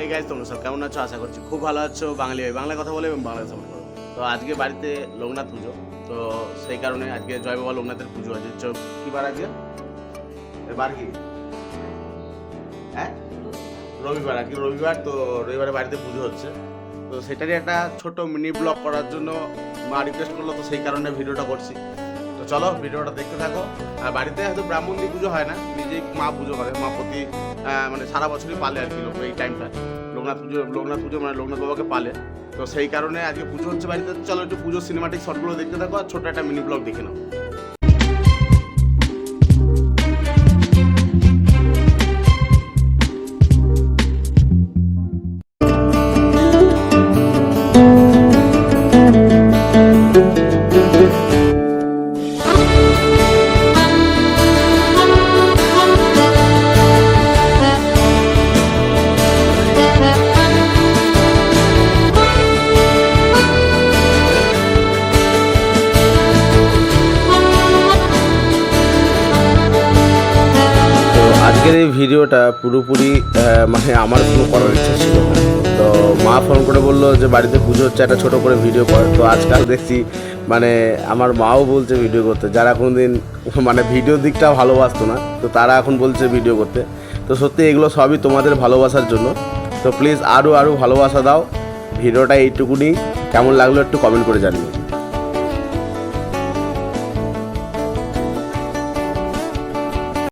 এই গাইজ তোমরা সব কেমন আছো? আশা করছি খুব ভালো আছো। বাঙালি ভাই বাংলা কথা বলে এবং বাংলা। সাপোর্ট তো আজকে বাড়িতে লোকনাথ পুজো। তো সেই কারণে আজকে জয় বাবা লোকনাথের পুজো আছে। চ কি বার আজকে? এবার কি? হ্যাঁ? রবিবার, আজকে রবিবার, তো রবিবারে বাড়িতে পুজো হচ্ছে। তো সেটারই একটা ছোট মিনি ব্লগ করার জন্য মা রিকোয়েস্ট করল, তো সেই কারণে ভিডিওটা করছি। চলো ভিডিওটা দেখতে থাকো। আর বাড়িতে হয়তো ব্রাহ্মণ পুজো হয় না, নিজেই মা পুজো করে। মা প্রতি মানে সারা বছরই পালে আর কি লোক এই টাইমটা লোকনাথ পুজো লোকনাথ পুজো মানে লোকনাথ বাবাকে পালে। তো সেই কারণে আজকে পুজো হচ্ছে বাড়িতে। চলো একটু পুজো সিনেমাটিক শর্টগুলো দেখতে থাকো আর ছোট একটা মিনি ব্লগ দেখে নাও। আজকের এই ভিডিওটা পুরোপুরি মানে আমার কোনো করার ইচ্ছা ছিল তো মা ফোন করে বলল যে বাড়িতে পুজো হচ্ছে, একটা ছোটো করে ভিডিও কর। তো আজকাল দেখছি মানে আমার মাও বলছে ভিডিও করতে। যারা কোনো দিন মানে ভিডিও দিকটা ভালোবাসতো না, তো তারা এখন বলছে ভিডিও করতে। তো সত্যি এগুলো সবই তোমাদের ভালোবাসার জন্য। তো প্লিজ আরও আরও ভালোবাসা দাও। ভিডিওটা এইটুকুনি। কেমন লাগল একটু কমেন্ট করে জানিও।